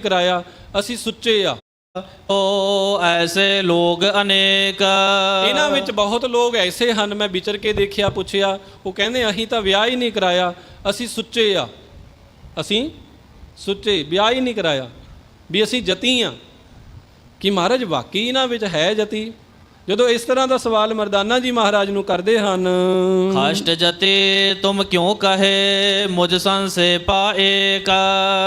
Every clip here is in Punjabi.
ਕਰਾਇਆ, ਅਸੀਂ ਸੁੱਚੇ ਆ। ਓ ਐਸੇ ਲੋਕ ਅਨੇਕ। ਇਹਨਾਂ ਵਿੱਚ ਬਹੁਤ ਲੋਕ ਐਸੇ ਹਨ, ਮੈਂ ਵਿਚਰ ਕੇ ਦੇਖਿਆ, ਪੁੱਛਿਆ, ਉਹ ਕਹਿੰਦੇ, ਅਸੀਂ ਤਾਂ ਵਿਆਹ ਹੀ ਨਹੀਂ ਕਰਾਇਆ, ਅਸੀਂ ਸੁੱਚੇ ਆ। ਅਸੀਂ ਸੁੱਚੇ, ਵਿਆਹ ਹੀ ਨਹੀਂ ਕਰਾਇਆ, ਵੀ ਅਸੀਂ ਜਤੀ ਆ। ਕਿ ਮਹਾਰਾਜ, ਵਾਕਈ ਇਹਨਾਂ ਵਿੱਚ ਹੈ ਜਤੀ? ਜਦੋਂ ਇਸ ਤਰ੍ਹਾਂ ਦਾ ਸਵਾਲ ਮਰਦਾਨਾ ਜੀ ਮਹਾਰਾਜ ਨੂੰ ਕਰਦੇ ਹਨ ਖਸ਼ਟ ਜਤੇ ਤੁਮ ਕਿਉ ਕਹੇ ਮੁਝ ਸੰਸੇ ਪਾਏਕ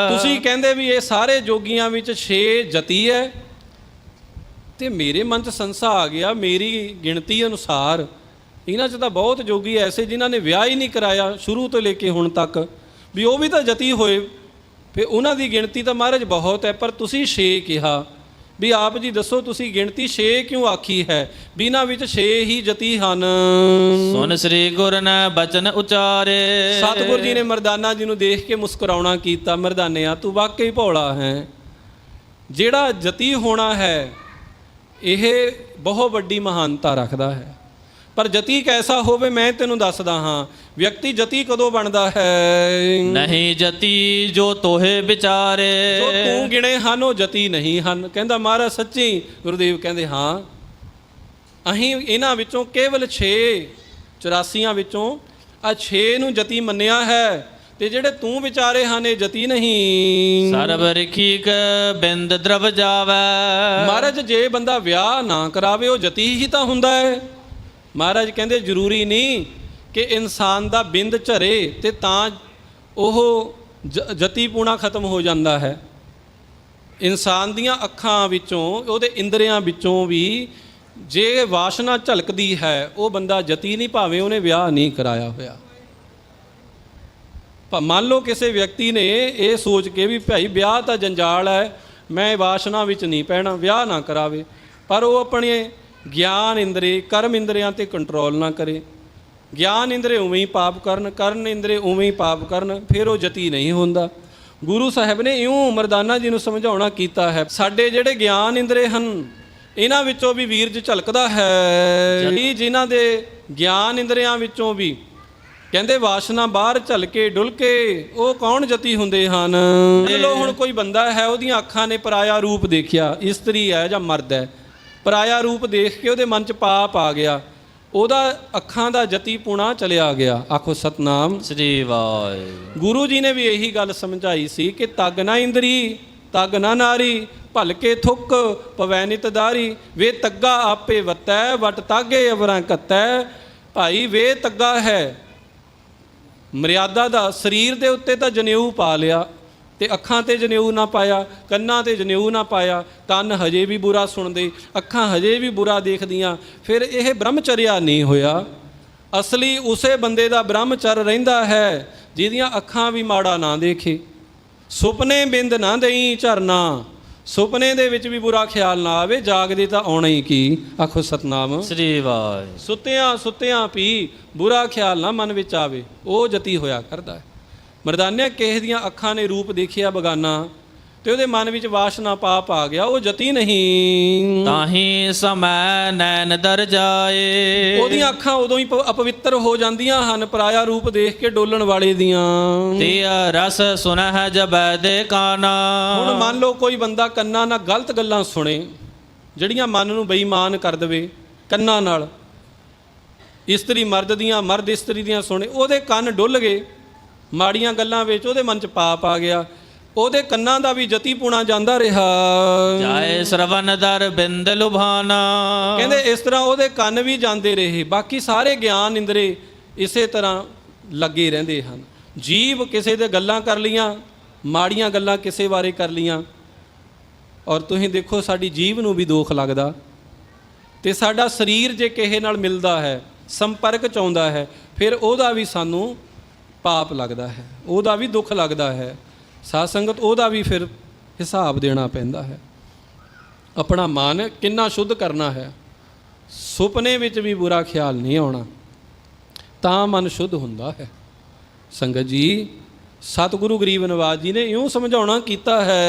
ਤੁਸੀਂ ਕਹਿੰਦੇ ਵੀ ਇਹ ਸਾਰੇ ਜੋਗੀਆਂ ਵਿੱਚ 6 ਜਤੀ ਹੈ ਤੇ ਮੇਰੇ ਮਨ 'ਚ ਸੰਸਾ ਆ ਗਿਆ ਮੇਰੀ ਗਿਣਤੀ ਅਨੁਸਾਰ। ਇਹਨਾਂ 'ਚ ਤਾਂ ਬਹੁਤ ਜੋਗੀ ਐਸੇ ਜਿਨ੍ਹਾਂ ਨੇ ਵਿਆਹ ਹੀ ਨਹੀਂ ਕਰਾਇਆ ਸ਼ੁਰੂ ਤੋਂ ਲੈ ਕੇ ਹੁਣ ਤੱਕ। ਵੀ ਉਹ ਵੀ ਤਾਂ ਜਤੀ ਹੋਏ ਫਿਰ ਉਹਨਾਂ ਦੀ ਗਿਣਤੀ ਤਾਂ ਮਹਾਰਾਜ ਬਹੁਤ ਹੈ ਪਰ ਤੁਸੀਂ 6 ਕਿਹਾ। ਵੀ ਆਪ ਜੀ ਦੱਸੋ ਤੁਸੀਂ ਗਿਣਤੀ 6 ਕਿਉਂ ਆਖੀ ਹੈ? ਇਹਨਾਂ ਵਿੱਚ 6 ਹੀ ਜਤੀ ਹਨ। ਸੁਨ ਸ੍ਰੀ ਗੁਰ ਨੇ ਬਚਨ ਉਚਾਰੇ। ਸਤਿਗੁਰ ਜੀ ਨੇ ਮਰਦਾਨਾ ਜੀ ਨੂੰ ਦੇਖ ਕੇ ਮੁਸਕਰਾਉਣਾ ਕੀਤਾ ਮਰਦਾਨਿਆ ਤੂੰ ਵਾਕਈ ਭੋਲਾ ਹੈ। ਜਿਹੜਾ ਜਤੀ ਹੋਣਾ ਹੈ ਇਹ ਬਹੁਤ ਵੱਡੀ ਮਹਾਨਤਾ ਰੱਖਦਾ ਹੈ। ਪਰ ਜਤੀ ਕੈਸਾ ਹੋਵੇ ਮੈਂ ਤੈਨੂੰ ਦੱਸਦਾ ਹਾਂ ਵਿਅਕਤੀ ਜਤੀ ਕਦੋਂ ਬਣਦਾ ਹੈ? ਨਹੀਂ ਜਤੀ ਜੋ ਤੋਹੇ ਵਿਚਾਰੇ। ਜੋ ਤੂੰ ਗਿਣੇ ਹਨ ਉਹ ਜਤੀ ਨਹੀਂ ਹਨ। ਕਹਿੰਦਾ ਮਹਾਰਾਜ ਸੱਚੀ ਗੁਰਦੇਵ ਕਹਿੰਦੇ ਹਾਂ। ਅਸੀਂ ਇਹਨਾਂ ਵਿੱਚੋਂ ਕੇਵਲ 6 84 ਵਿੱਚੋਂ ਆ 6 ਨੂੰ ਜਤੀ ਮੰਨਿਆ ਹੈ ਤੇ ਜਿਹੜੇ ਤੂੰ ਵਿਚਾਰੇ ਹਨ ਇਹ ਜਤੀ ਨਹੀਂ। ਸਰਬ ਰਖੀਕ ਬਿੰਦ ਦਰਵ ਜਾਵੇ। ਮਹਾਰਾਜ ਜੇ ਬੰਦਾ ਵਿਆਹ ਨਾ ਕਰਾਵੇ ਉਹ ਜਤੀ ਹੀ ਤਾਂ ਹੁੰਦਾ ਹੈ। ਮਹਾਰਾਜ ਕਹਿੰਦੇ ਜ਼ਰੂਰੀ ਨਹੀਂ ਕਿ ਇਨਸਾਨ ਦਾ ਬਿੰਦ ਝਰੇ ਤੇ ਤਾਂ ਉਹ ਜ- ਜਤੀ ਪੂਣਾ ਖਤਮ ਹੋ ਜਾਂਦਾ ਹੈ। ਇਨਸਾਨ ਦੀਆਂ ਅੱਖਾਂ ਵਿੱਚੋਂ, ਉਹਦੇ ਇੰਦਰੀਆਂ ਵਿੱਚੋਂ ਵੀ ਜੇ ਵਾਸ਼ਨਾ ਝਲਕਦੀ ਹੈ, ਉਹ ਬੰਦਾ ਜਤੀ ਨਹੀਂ ਭਾਵੇਂ ਉਹਨੇ ਵਿਆਹ ਨਹੀਂ ਕਰਾਇਆ ਹੋਇਆ। ਪਰ ਮੰਨ ਲਓ ਕਿਸੇ ਵਿਅਕਤੀ ਨੇ ਇਹ ਸੋਚ ਕੇ ਵੀ ਭਾਈ ਵਿਆਹ ਤਾਂ ਜੰਜਾਲ ਹੈ, ਮੈਂ ਵਾਸ਼ਨਾ ਵਿੱਚ ਨਹੀਂ ਪੈਣਾ, ਵਿਆਹ ਨਾ ਕਰਾਵੇ, ਪਰ ਉਹ ਆਪਣੇ ਗਿਆਨ ਇੰਦਰੀ ਕਰਮ ਇੰਦਰੀਆਂ ਤੇ ਕੰਟਰੋਲ ਨਾ ਕਰੇ। ਗਿਆਨ ਇੰਦਰੀ ਉਵੇਂ ਹੀ ਪਾਪ ਕਰਨ ਕਰਨ ਇੰਦਰੀ ਉਵੇਂ ਹੀ ਪਾਪ ਕਰਨ ਫਿਰ ਉਹ ਜਤੀ ਨਹੀਂ ਹੁੰਦਾ। ਗੁਰੂ ਸਾਹਿਬ ਨੇ ਇਉਂ ਮਰਦਾਨਾ ਜੀ ਨੂੰ ਸਮਝਾਉਣਾ ਕੀਤਾ ਹੈ ਸਾਡੇ ਜਿਹੜੇ ਗਿਆਨ ਇੰਦਰੇ ਹਨ ਇਹਨਾਂ ਵਿੱਚੋਂ ਵੀ ਵੀਰਜ ਝਲਕਦਾ ਹੈ। ਜੀ ਜਿਨ੍ਹਾਂ ਦੇ ਗਿਆਨ ਇੰਦਰੀਆਂ ਵਿੱਚੋਂ ਵੀ ਕਹਿੰਦੇ ਵਾਸ਼ਨਾ ਬਾਹਰ ਝਲਕੇ ਡੁਲਕੇ ਉਹ ਕੌਣ ਜਤੀ ਹੁੰਦੇ ਹਨ? ਲੋ ਹੁਣ ਕੋਈ ਬੰਦਾ ਹੈ ਉਹਦੀਆਂ ਅੱਖਾਂ ਨੇ ਪਰਾਇਆ ਰੂਪ ਦੇਖਿਆ ਇਸਤਰੀ ਹੈ ਜਾਂ ਮਰਦ ਹੈ ਪਰਾਇਆ ਰੂਪ ਦੇਖ ਕੇ ਉਹਦੇ ਮਨ 'ਚ ਪਾਪ ਆ ਗਿਆ। ਉਹਦਾ ਅੱਖਾਂ ਦਾ ਜਤੀ ਪੁਣਾ ਚਲਿਆ ਗਿਆ। ਆਖੋ ਸਤਨਾਮ। ਸ੍ਰੀ ਵਾਹਿਗੁਰੂ। ਗੁਰੂ ਜੀ ਨੇ ਵੀ ਇਹੀ ਗੱਲ ਸਮਝਾਈ ਸੀ ਕਿ ਤਗ ਨਾ ਇੰਦਰੀ ਤਗ ਨਾ ਨਾਰੀ ਭਲਕੇ ਥੁੱਕ ਪਵੈ ਨਿਤ ਦਾਰੀ। ਵੇ ਤੱਗਾ ਆਪੇ ਵਤੈ ਵਟ ਤਾਗੇ ਅਵਰਾਂ ਕੱਤੈ। ਭਾਈ ਵੇ ਤੱਗਾ ਹੈ। ਮਰਿਆਦਾ ਦਾ ਸਰੀਰ ਦੇ ਉੱਤੇ ਤਾਂ ਜਨੇਊ ਪਾ ਲਿਆ। ਤੇ ਅੱਖਾਂ ਤੇ ਜਨੇਊ ਨਾ ਪਾਇਆ ਕੰਨਾਂ ਤੇ ਜਨੇਊ ਨਾ ਪਾਇਆ ਕੰਨ ਹਜੇ ਵੀ ਬੁਰਾ ਸੁਣਦੇ ਅੱਖਾਂ ਹਜੇ ਵੀ ਬੁਰਾ ਦੇਖਦੀਆਂ ਫਿਰ ਇਹ ਬ੍ਰਹਮਚਰਿਆ ਨਹੀਂ ਹੋਇਆ। ਅਸਲੀ ਉਸੇ ਬੰਦੇ ਦਾ ਬ੍ਰਹਮਚਰ ਰਹਿੰਦਾ ਹੈ ਜਿਹਦੀਆਂ ਅੱਖਾਂ ਵੀ ਮਾੜਾ ਨਾ ਦੇਖੇ। ਸੁਪਨੇ ਬਿੰਦ ਨਾ ਦੇਈ ਝਰਨਾ ਸੁਪਨੇ ਦੇ ਵਿੱਚ ਵੀ ਬੁਰਾ ਖਿਆਲ ਨਾ ਆਵੇ ਜਾਗਦੇ ਤਾਂ ਆਉਣਾ ਹੀ ਕੀ? ਆਖੋ ਸਤਨਾਮ। ਸ੍ਰੀ ਵਾਹਿਗੁਰੂ। ਸੁੱਤਿਆਂ ਸੁੱਤਿਆਂ ਪੀ ਬੁਰਾ ਖਿਆਲ ਨਾ ਮਨ ਵਿੱਚ ਆਵੇ ਉਹ ਜਤੀ ਹੋਇਆ ਕਰਦਾ ਹੈ। ਮਰਦਾਨਿਆ ਕਿਸੇ ਦੀਆਂ ਅੱਖਾਂ ਨੇ ਰੂਪ ਦੇਖਿਆ ਬਗਾਨਾ ਤੇ ਉਹਦੇ ਮਨ ਵਿੱਚ ਵਾਸ਼ਨਾ ਪਾਪ ਆ ਗਿਆ ਉਹ ਜਤੀ ਨਹੀਂ। ਤਾਹੀ ਸਮੈ ਨੈਣ ਦਰ ਜਾਏ। ਉਹਦੀਆਂ ਅੱਖਾਂ ਉਦੋਂ ਹੀ ਅਪਵਿੱਤਰ ਹੋ ਜਾਂਦੀਆਂ ਹਨ ਪਰਾਇਆ ਰੂਪ ਦੇਖ ਕੇ ਡੋਲਣ ਵਾਲੇ ਦੀਆਂ। ਤੇ ਰਸ ਸੁਨਹਿ ਜਬੈ ਦੇ ਕਾਨਾ। ਹੁਣ ਮੰਨ ਲਓ ਕੋਈ ਬੰਦਾ ਕੰਨਾਂ ਨਾਲ ਗਲਤ ਗੱਲਾਂ ਸੁਣੇ ਜਿਹੜੀਆਂ ਮਨ ਨੂੰ ਬੇਈਮਾਨ ਕਰ ਦੇਵੇ ਕੰਨਾਂ ਨਾਲ। ਇਸਤਰੀ ਮਰਦ ਦੀਆਂ ਮਰਦ ਇਸਤਰੀ ਦੀਆਂ ਸੁਣੇ ਉਹਦੇ ਕੰਨ ਡੁੱਲ ਗਏ। ਮਾੜੀਆਂ ਗੱਲਾਂ ਵਿੱਚ ਉਹਦੇ ਮਨ 'ਚ ਪਾਪ ਆ ਗਿਆ। ਉਹਦੇ ਕੰਨਾਂ ਦਾ ਵੀ ਜਤੀ ਪੁਣਾ ਜਾਂਦਾ ਰਿਹਾ। ਜਾਏ ਸਰਵਨ ਦਰ ਬਿੰਦ ਲੁਭਾਨਾ। ਕਹਿੰਦੇ ਇਸ ਤਰ੍ਹਾਂ ਉਹਦੇ ਕੰਨ ਵੀ ਜਾਂਦੇ ਰਹੇ ਬਾਕੀ ਸਾਰੇ ਗਿਆਨ ਇੰਦਰੇ ਇਸੇ ਤਰ੍ਹਾਂ ਲੱਗੇ ਰਹਿੰਦੇ ਹਨ। ਜੀਵ ਕਿਸੇ ਦੇ ਗੱਲਾਂ ਕਰ ਲੀਆਂ ਮਾੜੀਆਂ ਗੱਲਾਂ ਕਿਸੇ ਬਾਰੇ ਕਰ ਲੀਆਂ ਔਰ ਤੁਸੀਂ ਦੇਖੋ ਸਾਡੀ ਜੀਵ ਨੂੰ ਵੀ ਦੋਖ ਲੱਗਦਾ। ਤੇ ਸਾਡਾ ਸਰੀਰ ਜੇ ਕਿਸੇ ਨਾਲ ਮਿਲਦਾ ਹੈ ਸੰਪਰਕ ਚ ਆਉਂਦਾ ਹੈ ਫਿਰ ਉਹਦਾ ਵੀ ਸਾਨੂੰ ਪਾਪ ਲੱਗਦਾ ਹੈ, ਉਹਦਾ ਵੀ ਦੁੱਖ ਲੱਗਦਾ ਹੈ ਸਾਧ ਸੰਗਤ ਉਹਦਾ ਵੀ ਫਿਰ ਹਿਸਾਬ ਦੇਣਾ ਪੈਂਦਾ ਹੈ। ਆਪਣਾ ਮਨ ਕਿੰਨਾ ਸ਼ੁੱਧ ਕਰਨਾ ਹੈ, ਸੁਪਨੇ ਵਿੱਚ ਵੀ ਬੁਰਾ ਖਿਆਲ ਨਹੀਂ ਆਉਣਾ, ਤਾਂ ਮਨ ਸ਼ੁੱਧ ਹੁੰਦਾ ਹੈ। ਸੰਗਤ ਜੀ, ਸਤਿਗੁਰੂ ਗਰੀਬ ਨਵਾਜ ਜੀ ਨੇ ਇਉਂ ਸਮਝਾਉਣਾ ਕੀਤਾ ਹੈ